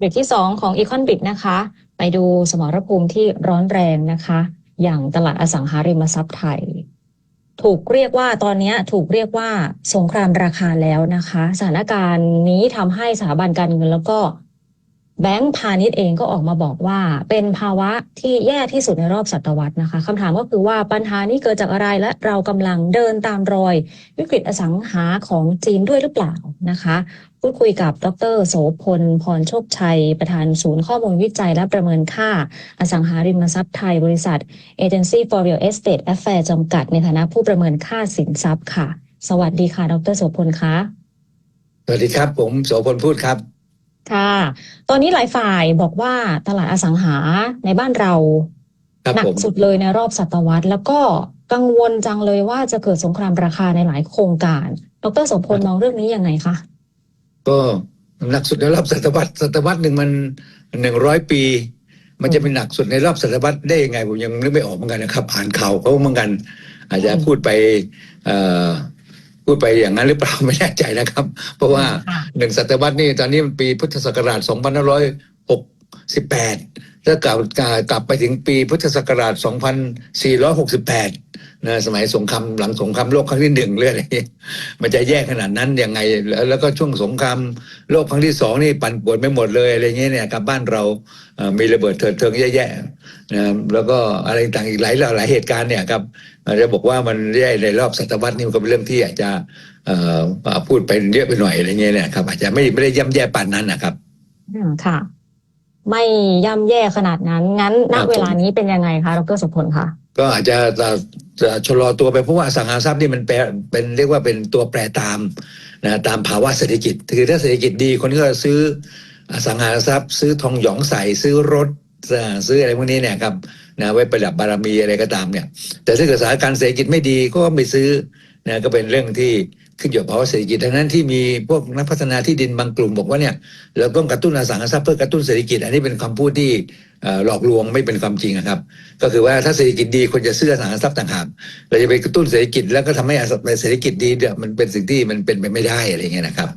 เบรกที่ 2 ของ Econ b i t นะคะ ไปดูสมรภูมิที่ร้อนแรงนะคะ อย่างตลาดอสังหาริมทรัพย์ไทย ถูกเรียกว่าตอนนี้ถูกเรียกว่าสงครามราคาแล้วนะคะ สถานการณ์นี้ทำให้สถาบันการเงินแล้วก็แบงก์พาณิชย์เองก็ออกมาบอกว่า เป็นภาวะที่แย่ที่สุดในรอบศตวรรษนะคะคำถามก็คือว่าปัญหานี้เกิดจากอะไรและเรากำลังเดินตามรอย วิกฤตอสังหาของจีนด้วยหรือเปล่านะคะ พูดคุยกับดรโสพล พรโชคชัย ประธานศูนย์ข้อมูลวิจัยและประเมินค่า อสังหาริมทรัพย์ไทยบริษัท Agency for Real Estate Affairs จำกัด ในฐานะผู้ประเมินค่าสินทรัพย์ค่ะ สวัสดีค่ะ ดรโสพลคะสวัสดีครับ ผมโสพลพูดครับ ค่ะ ตอนนี้หลายฝ่ายบอกว่าตลาดอสังหาในบ้านเราครับหนัผกมสุดเลยในรอบศตวรรษ แล้วก็กังวลจังเลยว่าจะเกิดสงครามราคาในหลายโครงการ ดรโสพลมองเรื่องนี้ยังไงคะ ก็หนักสุดในรอบศตวรรษศตวรรษหนึ่งมันหนึ่งร้อยปี มันจะเป็นหนักสุดในรอบศตวรรษได้ยังไงผมยังนึกไม่ออกเหมือนกันนะครับ อ่านข่าวเขาเหมือนกัน อาจจะอืมพูดไปเอ่อพูดไปอย่างนั้นหรือเปล่าไม่แน่ใจนะครับ เพราะว่าค่ะหนึ่งศตวรรษนี่ตอนนี้มันปีพุทธศักราช2568 ถ้ากลับกลับไปถึงปีพุทธศักราช 2468 นะสมัยสงครามหลังสงครามโลกครั้งที่หนึ่งเรื่องอะไรอย่างเงี้ยมันจะแย่ขนาดนั้นยังไงแล้วแล้วก็ช่วงสงครามโลกครั้งที่สองนี่ปั่นป่วนไปหมดเลยอะไรเงี้ยเนี่ยกับบ้านเรามีระเบิดเถิดเทิงแย่ๆนะแล้วก็อะไรต่างอีกหลายหลายเหตุการณ์เนี่ยครับจะบอกว่ามันแย่ในรอบศตวรรษนี่มันก็เป็นเรื่องที่อาจจะพูดไปเยอะไปหน่อยอะไรเงี้ยเนี่ยครับอาจจะไม่ไม่ได้ย่ำแย่ปานนั้นนะครับอืมค่ะ ไม่ย่ำแย่ขนาดนั้น งั้นณครับผมเวลานี้เป็นยังไงคะดรโสพลคะก็อาจจะจะจะชะลอตัวไปเพราะว่าอสังหาริมทรัพย์นี่มันแปรเป็นเรียกว่าเป็นตัวแปรตามนะตามภาวะเศรษฐกิจคือถ้าเศรษฐกิจดีคนก็ซื้ออสังหาริมทรัพย์ ซื้อทองหยองใส่ซื้อรถอ่าซื้ออะไรพวกนี้เนี่ยครับนะไว้ประดับบารมีอะไรก็ตามเนี่ย แต่ถ้าเกิดสถานการณ์เศรษฐกิจไม่ดีก็ไม่ซื้อนะก็เป็นเรื่องที่ ขึ้นอยู่กับภาวะเศรษฐกิจดังนั้นที่มีพวกนักพัฒนาที่ดินบางกลุ่มบอกว่าเนี่ยเราต้องกระตุ้นอสังหาริมทรัพย์เพื่อกระตุ้นเศรษฐกิจ อันนี้เป็นคำพูดที่เอ่อหลอกลวงไม่เป็นความจริงอะครับ ก็คือว่าถ้าเศรษฐกิจดีคนจะซื้ออสังหาริมทรัพย์ต่างหากเราจะไปกระตุ้นเศรษฐกิจแล้วก็ทำให้อสังเศรษฐกิจดีเนี่ยมันเป็นสิ่งที่มันเป็นไปไม่ได้อะไรเงี้ยนะครับ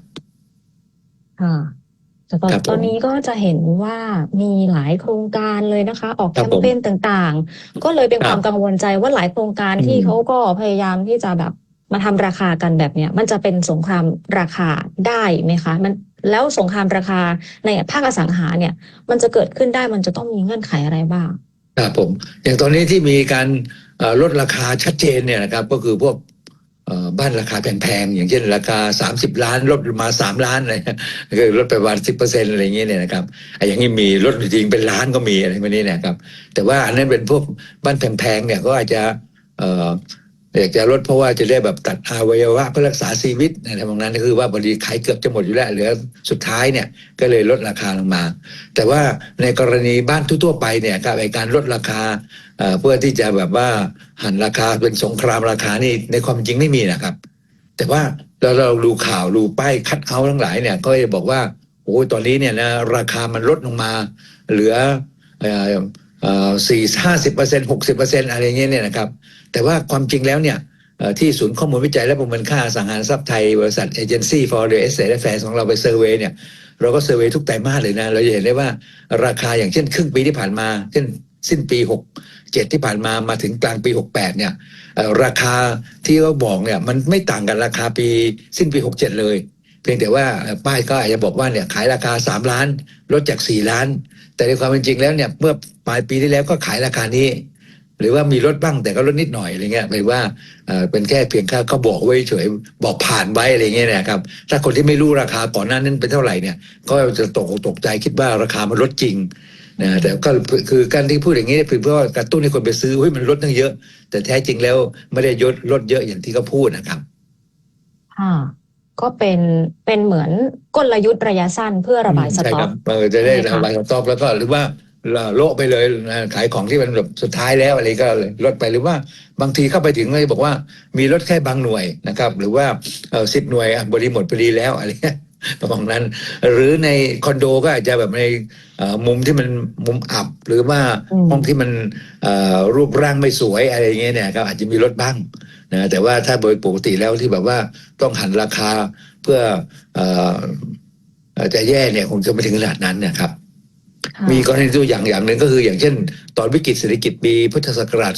ค่ะแต่ตอนครับผมตอนนี้ก็จะเห็นว่ามีหลายโครงการเลยนะคะ ออกครัแคบมเปญต่างๆ ก็เลยเป็นครับความกังวลใจว่าหลายโครงการอืมที่เขาก็พยายามที่จะแบบ มาทำราคากันแบบเนี้ยมันจะเป็นสงครามราคาได้ไหมคะมันแล้วสงครามราคาในภาคอสังหาเนี่ย มันจะเกิดขึ้นได้มันจะต้องมีเงื่อนไขอะไรบ้างครับผม อย่างตอนนี้ที่มีการลดราคาชัดเจนเนี่ยนะครับ ก็คือพวกบ้านราคาแพงๆอย่างเช่นราคา 30 ล้านลดมา 3 ล้านอะไรก็ลดไปประมาณสิบเปอร์เซ็นต์อะไรอย่างเงี้ยเนี่ยนะครับไอ้อย่างนี้มีลดจริงเป็นล้านก็มีอะไรพวกนี้นะครับ แต่ว่าอันนั้นเป็นพวกบ้านแพงๆเนี่ยก็อาจจะ อยากจะลดเพราะว่าจะได้แบบตัดอวัยวะเพื่อรักษาชีวิตอะไรตรงนั้นก็คือว่าบางทีขายเกือบจะหมดอยู่แล้วเหลือสุดท้ายเนี่ยก็เลยลดราคาลงมา แต่ว่าในกรณีบ้านทั่วๆไปเนี่ยครับไอการลดราคาเพื่อที่จะแบบว่าหันราคาเป็นสงครามราคานี่ในความจริงไม่มีนะครับ แต่ว่าเราเราดูข่าวดูป้ายคัดเอาทั้งหลายเนี่ยก็จะบอกว่าโอ้ยตอนนี้เนี่ยนะราคามันลดลงมา เหลืออ่อเอ่อ สี่ห้าสิบเปอร์เซ็นหกสิบเปอร์เซ็นอะไรเงี้ยเนี่ยนะครับ แต่ว่าความจริงแล้วเนี่ยที่ศูนย์ข้อมูลวิจัยและประเมินค่าสังหารทรัพย์ไทย บริษัท Agency for Real Estate Affairs ของเราไปเซอร์เวยเนี่ยเราก็เซอร์เวยทุกไตรมาสเลยนะ เราจะเห็นได้ว่าราคาอย่างเช่นครึ่งปีที่ผ่านมา เช่นสิ้นปี 67 ที่ผ่านมามาถึงกลางปี 68 เนี่ยราคาที่เขาบอกเนี่ยมันไม่ต่างกันราคาปีสิ้นปี 67 เลย เพียงแต่ว่าป้ายก็อาจจะบอกว่าเนี่ยขายราคา 3 ล้านลดจาก 4 ล้าน แต่ในความเป็นจริงแล้วเนี่ยเมื่อปลายปีที่แล้วก็ขายราคานี้ หรือว่ามีลดบ้างแต่ก็ลดนิดหน่อยอะไรเงี้ยหมายว่าเป็นแค่เพียงแค่เขาบอกไว้เฉยบอกผ่านไว้อะไรเงี้ยนะครับถ้าคนที่ไม่รู้ราคาก่อนหน้านั้นเป็นเท่าไหร่เนี่ยก็จะตกตกใจคิดว่าราคามันลดจริงนะแต่ก็คือการที่พูดอย่างนี้เพื่อว่ากระตุ้นให้คนไปซื้อเฮ้ยมันลดตั้งเยอะ แต่แท้จริงแล้วไม่ได้ยดลดเยอะอย่างที่เขาพูดนะครับ ค่ะ ก็เป็นเป็นเหมือนกลยุทธ์ระยะสั้นเพื่อระบายสใช่ต็อครักบเออจะได้ใช่ค่ะระบายสต็อกแล้วก็หรือว่าโละไปเลยนะขายของที่มันแบบสุดท้ายแล้วอะไรก็ลดไปหรือว่าบางทีเข้าไปถึงเลยบอกว่ามีลดแค่บางหน่วยนะครับ หรือว่าเออสิบหน่วยอะบริหมดพอดีแล้วอะไรเงี้ยประมาณนั้น หรือในคอนโดก็อาจจะแบบในเอ่อมุมที่มันมุมอับ หรือว่าอืมห้องที่มันเอ่อรูปร่างไม่สวยอะไรอย่างเงี้ยเนี่ยครับอาจจะมีลดบ้าง นะแต่ว่าถ้าโดยปกติแล้วที่แบบว่าต้องหันราคาเพื่อเอ่อเอ่อจะแย่เนี่ยคงจะไม่ถึงขนาดนั้นนะครับค่ะมีกรณีตัวอย่างอย่างหนึ่งก็คืออย่างเช่น ตอนวิกฤตเศรษฐกิจปีพุทธศักราช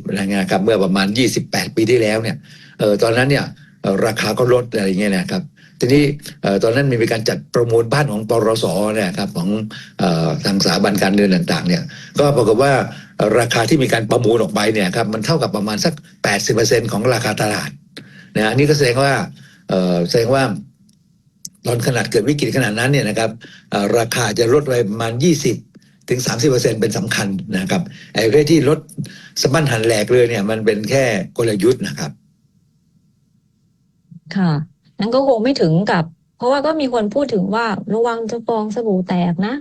2540อะไรเงี้ยครับเมื่อประมาณ 28 ปีที่แล้วเนี่ยเออตอนนั้นเนี่ยเอ่อราคาก็ลดอะไรเงี้ยนะครับ ทีนี้ตอนนั้นมีการจัดประมูลบ้านของปรสเนี่ยครับของทางสถาบันการเงินต่างๆเนี่ยก็ปรากฏว่าราคาที่มีการประมูลออกไปเนี่ยครับมันเท่ากับประมาณสัก 80%ของราคาตลาดนะอันนี้ก็แสดงว่าแสดงว่าตอนขนาดเกิดวิกฤตขนาดนั้นเนี่ยนะครับราคาจะลดไปประมาณ 20 ถึง 30%เป็นสำคัญนะครับไอ้เรื่องที่ลดสะบั้นหันแหลกเลยเนี่ยมันเป็นแค่กลยุทธ์นะครับ ค่ะ นั้นก็คงไม่ถึงกับ เพราะว่าก็มีคนพูดถึงว่าระวังจะฟองสบู่แตกนะ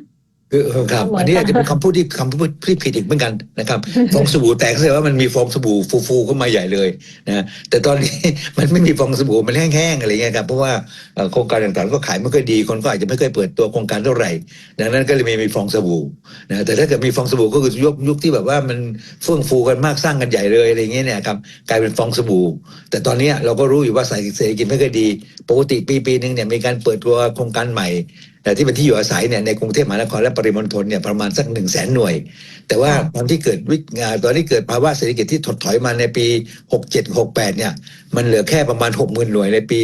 คือเออครับเหมือนอันนี้กันอาจจะเป็นคำพูดที่คำพูดที่ผิดอีกเหมือนกันนะครับฟองสบู่แตกก็แสดงว่ามันมีฟองสบู่ฟูๆเข้ามาใหญ่เลยนะแต่ตอนนี้มันไม่มีฟองสบู่มันแห้งๆอะไรเงี้ยครับเพราะว่าเอ่อโครงการต่างๆก็ขายไม่ค่อยดีคนก็อาจจะไม่เคอยเปิดตัวโครงการเท่าไหร่ดังนั้นก็เลยไม่มีฟองสบู่นะแต่ถ้าเกิดมีฟองสบู่ก็คือยุคยุคที่แบบว่ามันเฟื่องฟูกันมากสร้างกันใหญ่เลยอะไรเงี้ยเนี่ยครับกลายเป็นฟองสบู่ แต่ตอนเนี้ยเราก็รู้อยู่ว่าเศรษฐกิจไม่ค่อยดี ปกติปีปีหนึ่งเนี่ยมีการเปิดตัวโครงการใหม่ แต่ที่เป็นที่อยู่อาศัยเนี่ยในกรุงเทพมหานครและปริมณฑลเนี่ยประมาณสักหนึ่งแสนหน่วย แต่ว่าค่ะตอนที่เกิดวิกอ่าตอนที่เกิดภาวะเศรษฐกิจที่ถดถอยมาในปี 67 68เนี่ยมันเหลือแค่ประมาณ 60,000 หน่วยในปี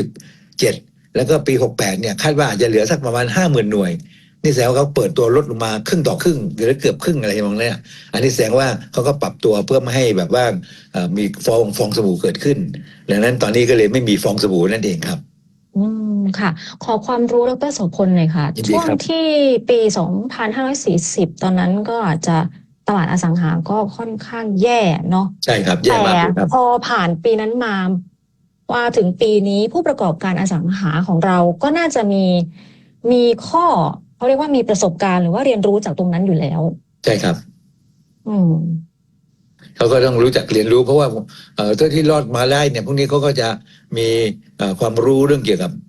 2567 แล้วก็ปี 68เนี่ยคาดว่าอาจจะเหลือสักประมาณ 50,000 หน่วย นี่แสดงว่าเขาเปิดตัวลดลงมาครึ่งต่อครึ่งหรือเกือบครึ่งอะไรประมาณเนี้ยอันนี้แสดงว่าเขาก็ปรับตัวเพื่อไม่ให้แบบว่าเอ่อมีฟองฟองสบู่เกิดขึ้นดังนั้นตอนนี้ก็เลยไม่มีฟองสบู่นั่นเองครับอืม ค่ะ ขอความรู้ดรโสพลหน่อยค่ะ ยินดีช่วงครับ ที่ปี 2540 ตอนนั้นก็อาจจะตลาดอสังหาก็ค่อนข้างแย่เนาะ ใช่ครับแย่แต่มากเลยครับ พอผ่านปีนั้นมาว่าถึงปีนี้ผู้ประกอบการอสังหาของเราก็น่าจะมีมีข้อเขาเรียกว่ามีประสบการณ์หรือว่าเรียนรู้จากตรงนั้นอยู่แล้ว ใช่ครับ อืม เขาก็ต้องรู้จักเรียนรู้เพราะว่าเอ่อเจ้าที่รอดมาได้เนี่ยพวกนี้เขาก็จะมีเอ่อความรู้เรื่องเกี่ยวกับเอ่อ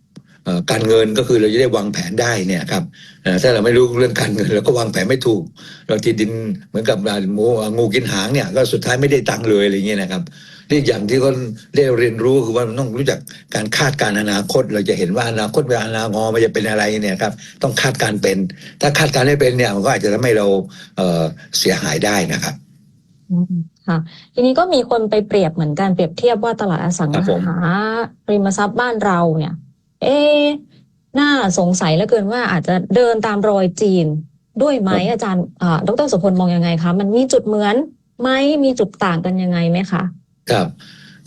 การเงินก็คือเราจะได้วางแผนได้เนี่ยครับเอ่อถ้าเราไม่รู้เรื่องการเงินเราก็วางแผนไม่ถูก เราที่ดินเหมือนกับหมูงูกินหางเนี่ยก็สุดท้ายไม่ได้ตังค์เลยอะไรเงี้ยนะครับเรื่องอย่างที่เขาได้เรียนรู้คือว่ามันต้องรู้จักการคาดการณ์อนาคต เราจะเห็นว่าอนาคตเวลาอนาคตมันจะเป็นอะไรเนี่ยครับต้องคาดการณ์เป็น ถ้าคาดการณ์ไม่เป็นเนี่ยมันก็อาจจะทำให้เราเอ่อเสียหายได้นะครับอืมค่ะทีนี้ก็มีคนไปเปรียบเหมือนกันเปรียบเทียบว่าตลาดอสังครับผมหาริมทรัพย์บ้านเราเนี่ย เอ๊ะน่าสงสัยเหลือเกินว่าอาจจะเดินตามรอยจีนด้วยไหมอาจารย์อ่าดรสุพลมองยังไงคะ มันมีจุดเหมือนไหมมีจุดต่างกันยังไงไหมคะครับ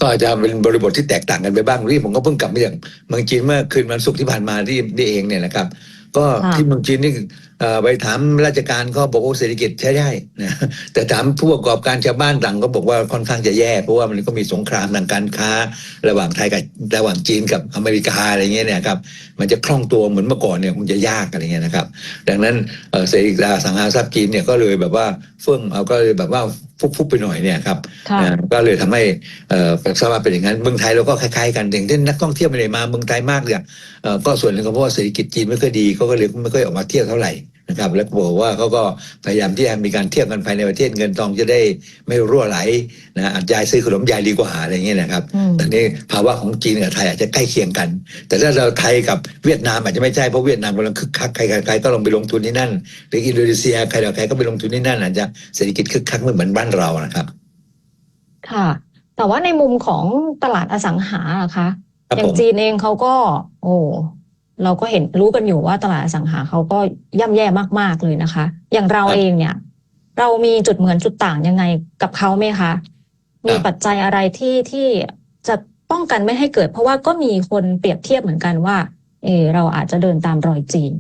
ก็อาจจะเป็นบริบทที่แตกต่างกันไปบ้างที่ผมก็เพิ่งกลับมาจากเมืองจีนเมื่อคืนวันศุกร์ที่ผ่านมาที่นี่เองเนี่ยนะครับ ก็ค่ะที่เมืองจีนนี่เอ่อ ไปถามราชการก็บอกว่าเศรษฐกิจใช้ได้นะแต่ถามผู้ประกอบการชาวบ้านต่างก็บอกว่าค่อนข้างจะแย่เพราะว่ามันก็มีสงครามทางการค้า ระหว่างไทยกับระหว่างจีนกับอเมริกาอะไรเงี้ยเนี่ยครับมันจะคล่องตัวเหมือนเมื่อก่อนเนี่ยคงจะยากอะไรเงี้ยนะครับ ดังนั้นเอ่อเศรษฐกิจอสังหาริมทรัพย์จีนเนี่ยก็เลยแบบว่าเฟื่องเอาก็เลยแบบว่าฟุบๆไปหน่อยเนี่ยครับค่ะนะก็เลยทำให้เอ่อสภาพเป็นอย่างนั้นเมืองไทยเราก็คล้ายๆกันอย่างเช่นนักท่องเที่ยวไม่ได้มาเมืองไทยมากเนี่ยเอ่อก็ส่วนหนึ่งก็เพราะว่าเศรษฐกิจจีนไม่ค่อยดีเขาก็เลยไม่ค่อยออกมาเที่ยวเท่าไหร่ นะครับแล้วก็บอกว่าเขาก็พยายามที่จะมีการเที่ยวกันภายในประเทศเงินทองจะได้ไม่รั่วไหลนะอาจยายซื้อขนมยายดีกว่าอะไรอย่างเงี้ยนะครับอืมแต่นี่ภาวะของจีนกับไทยอาจจะใกล้เคียงกัน แต่ถ้าเราไทยกับเวียดนามอาจจะไม่ใช่เพราะเวียดนามกำลังคึกคักใครๆใครก็ลงไปลงทุนที่นั่น หรืออินโดนีเซียใครต่อใครก็ไปลงทุนที่นั่นอาจจะเศรษฐกิจคึกคักไม่เหมือนบ้านเรานะครับ ค่ะ แต่ว่าในมุมของตลาดอสังหาอะคะครับอย่าผงมจีนเองเขาก็ โอ้ เราก็เห็นรู้กันอยู่ว่าตลาดอสังหาเขาก็ย่ำแย่มาก ๆเลยนะคะ อย่างเราครับเองเนี่ย เรามีจุดเหมือนจุดต่างยังไงกับเขาไหมคะ มีครับปัจจัยอะไรที่ที่จะป้องกันไม่ให้เกิด เพราะว่าก็มีคนเปรียบเทียบเหมือนกันว่า เออเราอาจจะเดินตามรอยจีน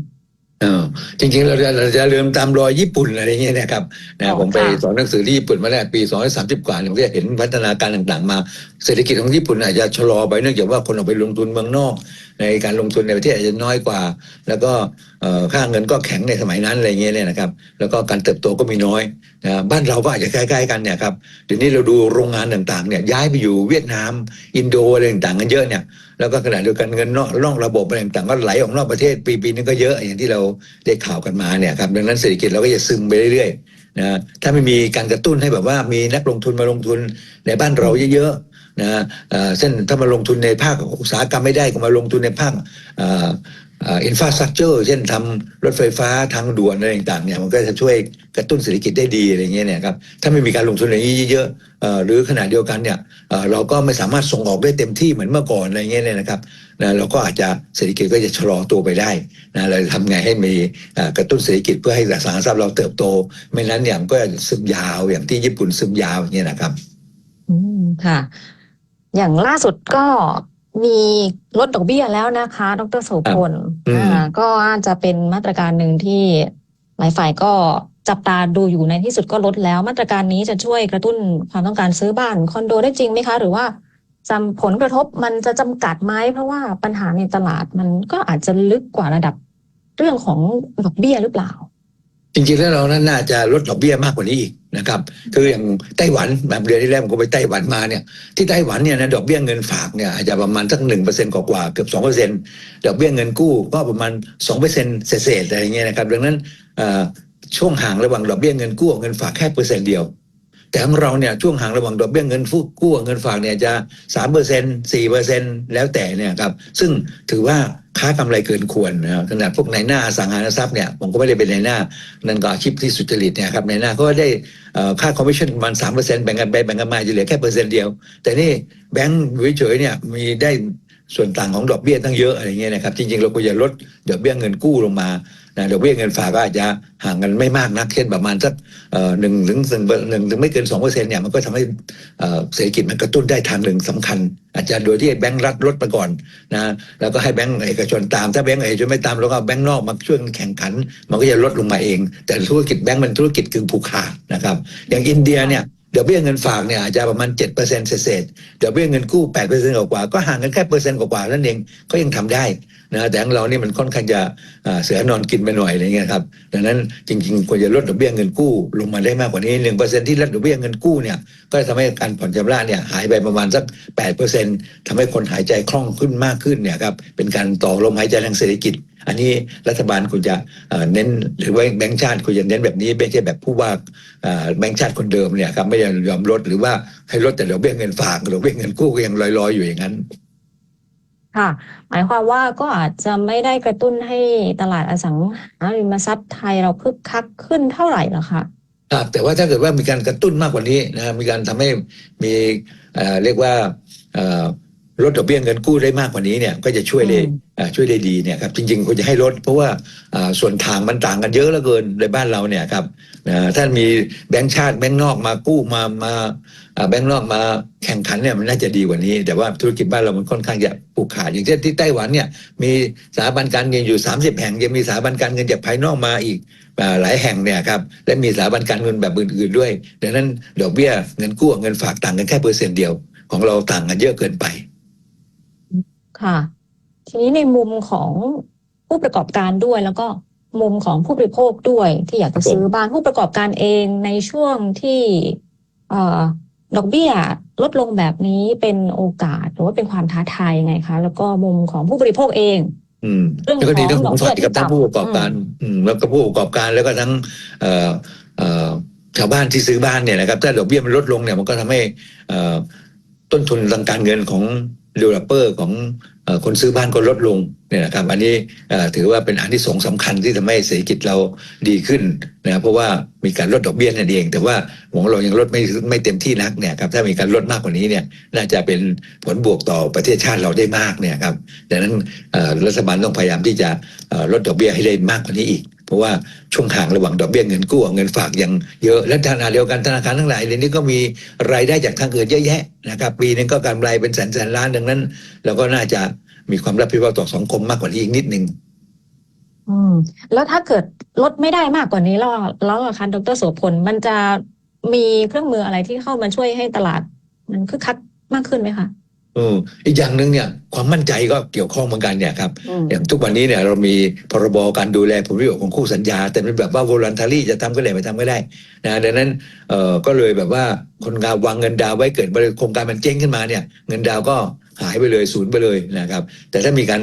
เออจริงๆเราจะเราจะเริ่มตามรอยญี่ปุ่นอะไรเงี้ยนะครับอ๋นะอผมไปค่ะสอนหนังสือที่ญี่ปุ่นมาแล้วปี2 3 0กว่าเนี่ยผมจะเห็นพัฒนาการต่างๆมา เศรษฐกิจของญี่ปุ่นอาจจะชะลอไปเนื่องจากว่าคนออกไปลงทุนเมืองนอก ในการลงทุนในประเทศอาจจะน้อยกว่า แล้วก็เอ่อค่าเงินก็แข็งในสมัยนั้นอะไรเงี้ยเนี่ยนะครับแล้วก็การเติบโตก็มีน้อยนะบ้านเราก็อาจจะใกล้ๆกันเนี่ยครับเดี๋ยวนี้เราดูโรงงานต่างๆเนี่ยย้ายไปอยู่เวียดนาม อินโดอะไรต่างๆกันเยอะเนี่ย แล้วก็ขณะเดียวกันเงินนอกนอกระบบอะไรต่างๆก็ไหลออกนอกประเทศปีปีนึงก็เยอะอย่างที่เราได้ข่าวกันมาเนี่ยครับดังนั้นเศรษฐกิจเราก็จะซึมไปเรื่อยๆนะถ้าไม่มีการกระตุ้นให้แบบว่ามีนักลงทุนมาลงทุนในบ้านเราเยอะๆนะเอ่อเช่นถ้ามาลงทุนในภาคอุตสาหกรรมไม่ได้ก็มาลงทุนในภาค อินฟาสตรักเจอร์เช่นทำรถไฟฟ้าทางด่วนอะไรต่างๆเนี่ยมันก็จะช่วยกระตุ้นเศรษฐกิจได้ดีอะไรเงี้ยเนี่ยครับถ้าไม่มีการลงทุนอย่างนี้เยอะๆเอ่อหรือขนาดเดียวกันเนี่ยเอ่อเราก็ไม่สามารถส่งออกได้เต็มที่เหมือนเมื่อก่อนอะไรเงี้ยเนี่ยนะครับนะเราก็อาจจะเศรษฐกิจก็จะชะลอตัวไปได้นะเราทำไงให้มีอ่อกระตุ้นเศรษฐกิจเพื่อให้สังหารทรัพย์เราเติบโต ไม่นั้นเนี่ยมันก็จะซึมยาวอย่างที่ญี่ปุ่นซึมยาวอย่างเงี้ยนะครับ อืมค่ะ อย่างล่าสุดก็ มีลดดอกเบี้ยแล้วนะคะ ดรโสพลอืมอ่าก็อาจจะเป็นมาตรการหนึ่งที่หลายฝ่ายก็จับตาดูอยู่ในที่สุดก็ลดแล้ว มาตรการนี้จะช่วยกระตุ้นความต้องการซื้อบ้านคอนโดได้จริงไหมคะ หรือว่าจำผลกระทบมันจะจำกัดไหมเพราะว่าปัญหาในตลาดมันก็อาจจะลึกกว่าระดับเรื่องของดอกเบี้ยหรือเปล่า จริงๆแล้วเราน่าจะลดดอกเบี้ยมากกว่านี้อีกนะครับคืออย่างไต้หวันแบบเดือนที่แล้วผมก็ไปไต้หวันมาเนี่ยที่ไต้หวันเนี่ยนะดอกเบี้ยเงินฝากเนี่ยอาจจะประมาณสักหนึ่งเปอร์เซ็นต์กว่าเกือบสองเปอร์เซ็นต์ดอกเบี้ยเงินกู้ก็ประมาณสองเปอร์เซ็นต์เศษๆอะไรอย่างเงี้ยนะครับดังนั้นช่วงห่างระหว่างดอกเบี้ยเงินกู้กับเงินฝากแค่เปอร์เซ็นต์เดียว แต่ของเราเนี่ยช่วงห่างระหว่างดอกเบี้ยเงินกู้กู้เงินฝากเนี่ยจะสามเปอร์เซ็นต์สี่เปอร์เซ็นต์แล้วแต่เนี่ยครับซึ่งถือว่าค้ากำไรเกินควรนะครับขนาดพวกนายหน้าสังหารทรัพย์เนี่ยผมก็ไม่ได้เป็นนายหน้านั่นก็อาชีพที่สุจริตเนี่ยครับในหน้าเขาก็ได้ค่าคอมมิชชั่นประมาณสามเปอร์เซ็นต์แบ่งกันไปแบ่งกันมาจะเหลือแค่เปอร์เซ็นต์เดียว แต่นี่แบงก์อยู่เฉยๆเนี่ยมีได้ ส่วนต่างของดอกเบี้ยตั้งเยอะอะไรเงี้ยนะครับจริงๆ เราควรจะลดดอกเบี้ยเงินกู้ลงมานะดอกเบี้ยเงินฝากก็อาจจะห่างกันไม่มากนักเช่นประมาณสักหนึ่งถึงหนึ่งถึงไม่เกินสองเปอร์เซ็นต์เนี่ยมันก็ทำให้เศรษฐกิจมันกระตุ้นได้ทางหนึ่งสำคัญ อาจจะโดยที่แบงก์รัฐลดไปก่อนนะแล้วก็ให้แบงก์เอกชนตาม ถ้าแบงก์เอกชนไม่ตามแล้วก็แบงก์นอกมาช่วยแข่งขัน มันก็จะลดลงมาเอง แต่ธุรกิจแบงก์มันธุรกิจกึ่งผูกขาดนะครับอย่างอินเดียเนี่ย เดอกเบี้ยเงินฝากเนี่ยอาจจะประมาณ7%เปอร์เซ็นต์เศษๆดอกเบี้ยเงินกู้8%เปอร์เซ็นต์กว่าก็ห่างกันแค่เปอร์เซ็นต์กว่านั่นเองก็ยังทำได้นะแต่ของเรานี่มันค่อนข้างจะเสือนอนกินไปหน่อยอะไรเงี้ยครับดังนั้นจริงๆควรจะลดดอกเบี้ยเงินกู้ลงมาได้มากกว่านี้1%เปอร์เซ็นต์ที่ลดดอกเบี้ยเงินกู้เนี่ยก็จะทำให้การผ่อนชำระเนี่ยหายไปประมาณสัก8%เปอร์เซ็นต์ทำให้คนหายใจคล่องขึ้นมากขึ้นเนี่ยครับเป็นการต่อลมหายใจทางเศรษฐกิจ อันนี้รัฐบาลควรจะเอ่อเน้นหรือว่าแบงก์ชาติควรจะเน้นแบบนี้ไม่ใช่แบบผู้ว่าเอ่อแบงก์ชาติคนเดิมเนี่ยครับไม่ยอมลดหรือว่าให้ลดแต่ดอกเบี้ยเงินฝากดอกเบี้ยเงินกู้ก็ยังลอยๆอยู่อย่างนั้นค่ะหมายความว่าก็อาจจะไม่ได้กระตุ้นให้ตลาดอสังหาริมทรัพย์ไทยเราคึกคักขึ้นเท่าไหร่หรอคะครับแต่ว่าถ้าเกิดว่ามีการกระตุ้นมากกว่านี้นะมีการทำให้มีเอ่อเรียกว่าเอ่อ ลดดอกเบี้ยเงินกู้ได้มากกว่านี้เนี่ยก็จะช่วยได้อืมเอ่อช่วยได้ดีเนี่ยครับจริงๆควรจะให้ลดเพราะว่าอ่าส่วนทางมันต่างกันเยอะเหลือเกินในบ้านเราเนี่ยครับนะถ้ามีแบงก์ชาติแบงก์นอกมากู้มามาอ่าแบงก์นอกมาแข่งขันเนี่ยมันน่าจะดีกว่านี้ แต่ว่าธุรกิจบ้านเรามันค่อนข้างจะผูกขาดอย่างเช่นที่ไต้หวันเนี่ยมีสถาบันการเงินอยู่ 30 แห่งยังมีสถาบันการเงินจากภายนอกมาอีกอ่าหลายแห่งเนี่ยครับและมีสถาบันการเงินแบบอื่นๆด้วยดังนั้นดอกเบี้ยเงินกู้กับเงินฝากต่างกันแค่เปอร์เซ็นต์เดียวของเราต่างกันเยอะเกินไป ค่ะ ทีนี้ในมุมของผู้ประกอบการด้วยแล้วก็มุมของผู้บริโภคด้วย ที่อยากจะซื้อบ้านผู้ประกอบการเองในช่วงที่เอ่อดอกเบี้ยลดลงแบบนี้เป็นโอกาสหรือว่าเป็นความท้าทายยังไงคะ แล้วก็มุมของผู้บริโภคเองอืมเรื่องแล้วก็ดีทั้งขขอองงดอกฝ่ายเบี้ยกับทั้งที่ต่ำผู้ประกอบการอืมแล้วก็ผู้ประกอบการแล้วก็ทั้งเอ่อเอ่อชาวบ้านที่ซื้อบ้านเนี่ยนะครับถ้าดอกเบี้ยมันลดลงเนี่ยมันก็ทำให้เอ่อต้นทุนทางการเงินของ developer ของเอ่อ คนซื้อบ้านก็ลดลงเนี่ยนะครับอันนี้ถือว่าเป็นอันที่สงสำคัญที่ทำให้เศรษฐกิจเราดีขึ้นนะครับเพราะว่ามีการลดดอกเบี้ยนั่นเอง แต่ว่าของเรายังลดไม่ไม่เต็มที่นักเนี่ยครับถ้ามีการลดมากกว่านี้เนี่ยน่าจะเป็นผลบวกต่อประเทศชาติเราได้มากเนี่ยครับดังนั้นรัฐบาลต้องพยายามที่จะลดดอกเบี้ยให้ได้มากกว่านี้อีก เพราะว่าช่วงห่างระหว่างดอกเบี้ยเงินกู้กับเงินฝากยังเยอะและขณะเดียวกันธนาคารทั้งหลายเดี๋ยวนี้ก็มีรายได้จากทางอื่นเยอะแยะนะครับปีนึงก็กำไรเป็นแสนแสนล้านดังนั้นเราก็น่าจะมีความรับผิดชอบต่อสังคมมากกว่านี้อีกนิดนึงอืม แล้วถ้าเกิดลดไม่ได้มากกว่านี้แล้วแล้วอะคะดรโสพลมันจะมีเครื่องมืออะไรที่เข้ามาช่วยให้ตลาด มันคึกคักมากขึ้นไหมคะ อออีกอย่างหนึ่งเนี่ยความมั่นใจก็เกี่ยวข้องเหมือนกันเนี่ยครับอืมอย่างทุกวันนี้เนี่ยเรามีพรบการดูแลผลประโยชน์ของคู่สัญญา แต่เป็นแบบว่า voluntary จะทำก็ได้ไม่ทำก็ได้นะดังนั้นเอ่อก็เลยแบบว่าคนงานวางเงินดาวน์ไว้เกิดโครงการมันเจ๊งขึ้นมาเนี่ย เงินดาวน์ก็หายไปเลยศูนย์ไปเลยนะครับ แต่ถ้ามีการ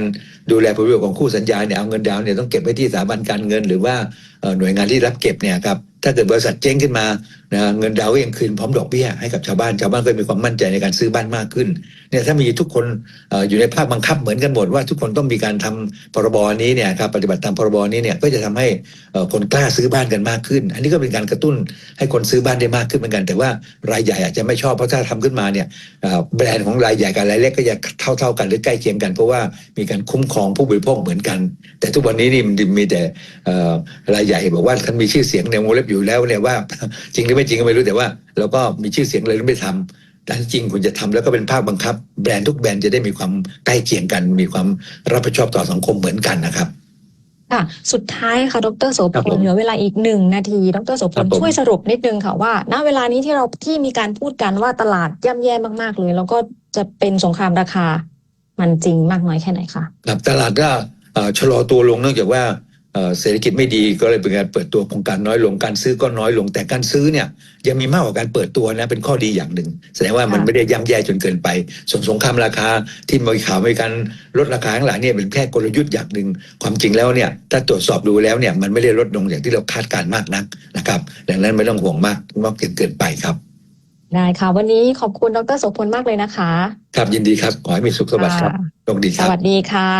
ดูแลผลประโยชน์ของคู่สัญญาเนี่ยเอาเงินดาวน์เนี่ยต้องเก็บไว้ที่สถาบันการเงิน หรือว่าเอ่อหน่วยงานที่รับเก็บเนี่ยครับถ้าเกิดบริษัทเจ๊งขึ้นมานะเงินดาวน์ก็ยังคืนพร้อมดอกเบี้ยให้กับชาวบ้านชาวบ้านก็มีความมั่นใจในการซื้อบ้านมากขึ้นเนี่ยถ้ามีทุกคนอยู่ในภาคบังคับเหมือนกันหมดว่าทุกคนต้องมีการทำพรบนี้เนี่ยครับปฏิบัติตามพรบนี้เนี่ยก็จะทำให้คนกล้าซื้อบ้านกันมากขึ้น อันนี้ก็เป็นการกระตุ้นให้คนซื้อบ้านได้มากขึ้นเหมือนกัน แต่ว่ารายใหญ่อาจจะไม่ชอบเพราะถ้าทำขึ้นมาเนี่ยแบรนด์ของรายใหญ่กับรายเล็กก็จะเท่า ๆกันหรือใกล้เคียงกัน เพราะว่ามีการคุ้มครองผู้บริโภคเหมือนกัน แต่ทุกวันนี้นี่มันมีแต่รายใหญ่บอกว่าท่านมีชื่อเสียงในวงเล็บอยู่แล้วเนี่ยว่าจริงหรือไม่จริงก็ไม่รู้แต่ว่าเราก็มีชื่อเสียงเลยไม่ทำแต่จริงคุณจะทำแล้วก็เป็นภาคบังคับ แบรนด์ทุกแบรนด์จะได้มีความใกล้เคียงกัน มีความรับผิดชอบต่อสังคมเหมือนกันนะครับค่ะสุดท้ายค่ะดรโสพครับลผมเหลือเวลาอีกหนึ่งนาทีดรโสพครัลบผมช่วยสรุปนิดนึงค่ะว่า ณเวลานี้ที่เราที่มีการพูดกันว่าตลาดย่ำแย่มาก ๆ เลย แล้วก็จะเป็นสงครามราคา มันจริงมากน้อยแค่ไหนคะครับตลาดก็เอ่อชะลอตัวลงเนื่องจากว่า เอ่อเศรษฐกิจไม่ดีก็เลยเป็นการเปิดตัวโครงการน้อยลงการซื้อก็น้อยลงแต่การซื้อเนี่ยยังมีมากกว่าการเปิดตัวนะเป็นข้อดีอย่างหนึ่งแสดงว่ามันค่ะไม่ได้ย่ำแย่จนเกินไปส่วนสงครามราคาที่มีข่าวมีการลดราคาข้างหลังเนี่ยเป็นแค่กลยุทธ์อย่างหนึ่งความจริงแล้วเนี่ยถ้าตรวจสอบดูแล้วเนี่ยมันไม่ได้ลดลงอย่างที่เราคาดการณ์มากนักนะครับ ดังนั้นไม่ต้องห่วงมากมากจนเกินไปครับ ได้ค่ะวันนี้ขอบคุณดรโสพลมากเลยนะคะ ครับยินดีครับขอให้มีสุขสวัสดิ์ครับค่ะโชคดีคสรับวัสดีค่ะ